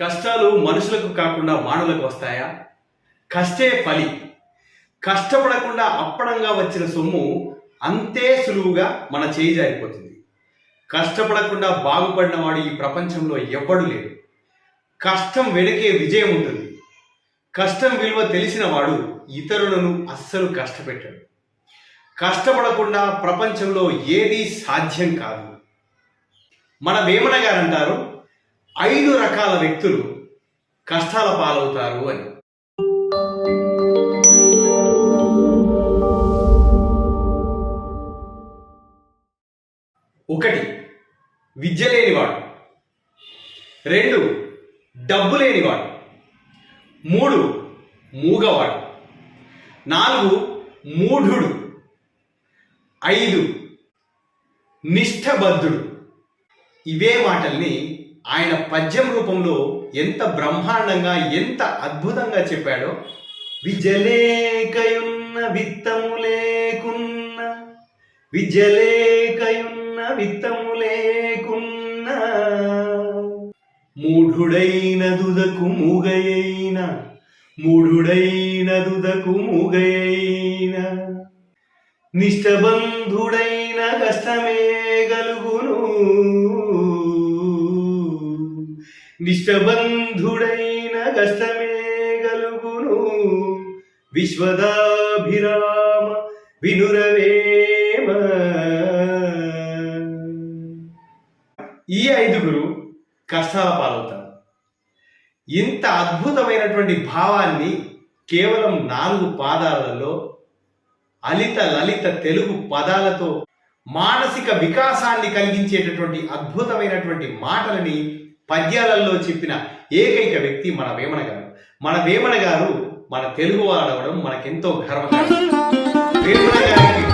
కష్టాలు మనుషులకు కాకుండా మానవులకు వస్తాయా? కష్టే ఫలి. కష్టపడకుండా అప్పడంగా వచ్చిన సొమ్ము అంతే సులువుగా మన చేయి జారిపోతుంది. కష్టపడకుండా బాగుపడిన వాడు ఈ ప్రపంచంలో ఎవ్వడు లేడు. కష్టం వెనకే విజయం ఉంటుంది. కష్టం విలువ తెలిసిన వాడు ఇతరులను అస్సలు కష్టపెట్టాడు. కష్టపడకుండా ప్రపంచంలో ఏది సాధ్యం కాదు. మన వేమన గారు అంటారు ఐదు రకాల వ్యక్తులు కష్టాల పాలవుతారు అని. ఒకటి విద్య లేనివాడు. రెండు డబ్బు లేనివాడు. మూడు మూగవాడు. నాలుగు మూఢుడు. ఐదు నిష్ఠబద్ధుడు. ఇవే మాటల్ని ఆయన పద్యం రూపంలో ఎంత బ్రహ్మాండంగా ఎంత అద్భుతంగా చెప్పాడో విజలేకయున్న విత్తము లేకున్న విజలేకయున్న విత్తము లేకున్న మూఢుడైన దుదకు మూగయైన మూఢుడైన దుదకు మూగయైన నిష్టబంధుడైన కష్టమే గలుగును. నిష్టబంధుడైన కష్టమే గలుగును విశ్వదాభిరామ వినురవేమ. ఈ ఐదుగురు కష్టాల పాలవుతారు ఇంత అద్భుతమైనటువంటి భావాన్ని కేవలం నాలుగు పాదాలలో అలిత లలిత తెలుగు పదాలతో మానసిక వికాసాన్ని కలిగించేటటువంటి అద్భుతమైనటువంటి మాటలని పద్యాలలో చెప్పిన ఏకైక వ్యక్తి మన వేమన గారు. మన వేమన గారు మన తెలుగు వాడవడం మనకెంతో గర్వకారణం వేమన గారికి